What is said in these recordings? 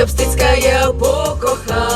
щоб стицька я покохав.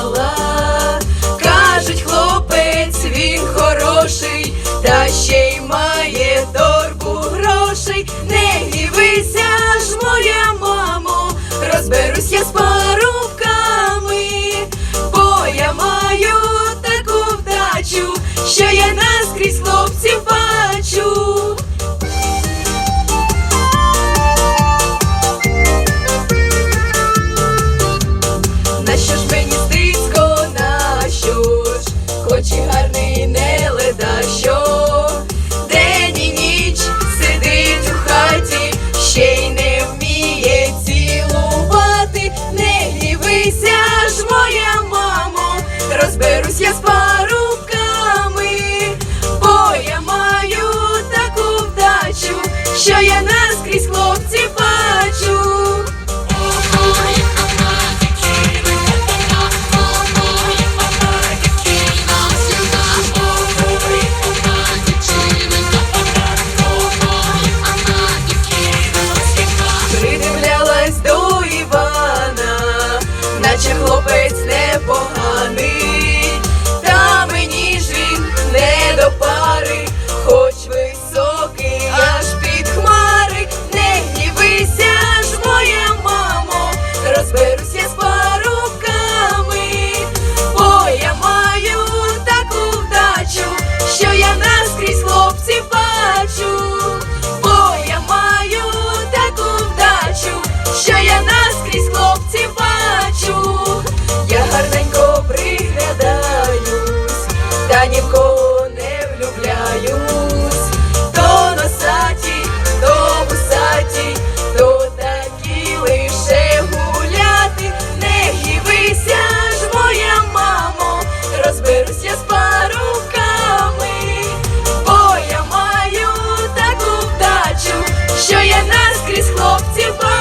із хлопців.